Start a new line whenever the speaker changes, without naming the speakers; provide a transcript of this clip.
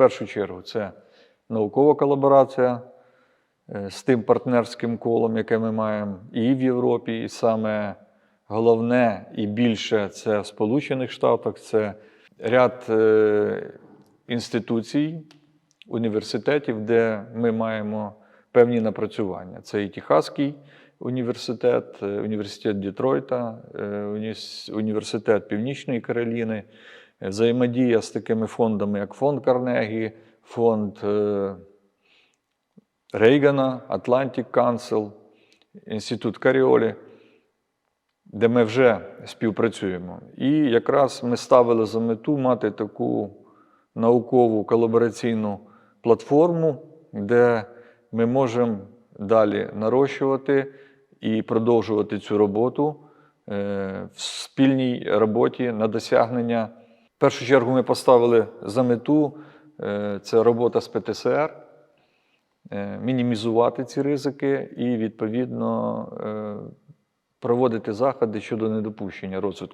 першу чергу це наукова колаборація е, з тим партнерським колом, яке ми маємо і в Європі, і саме головне і більше це в Сполучених Штатах, це ряд е, інституцій, університетів, де ми маємо певні напрацювання. Це і Техаський університет, е, університет Детройта, е, університет Північної Кароліни, е, взаємодія з такими фондами, як фонд Карнегі, фонд Рейгана, Atlantic Council, Інститут Каріолі, де ми вже співпрацюємо. І якраз ми ставили за мету мати таку наукову колабораційну платформу, де ми можемо далі нарощувати і продовжувати цю роботу е, в спільній роботі на досягнення. В першу чергу ми поставили за мету е, це робота з ПТСР, е, мінімізувати ці ризики і, відповідно, проводити заходи щодо недопущення розвитку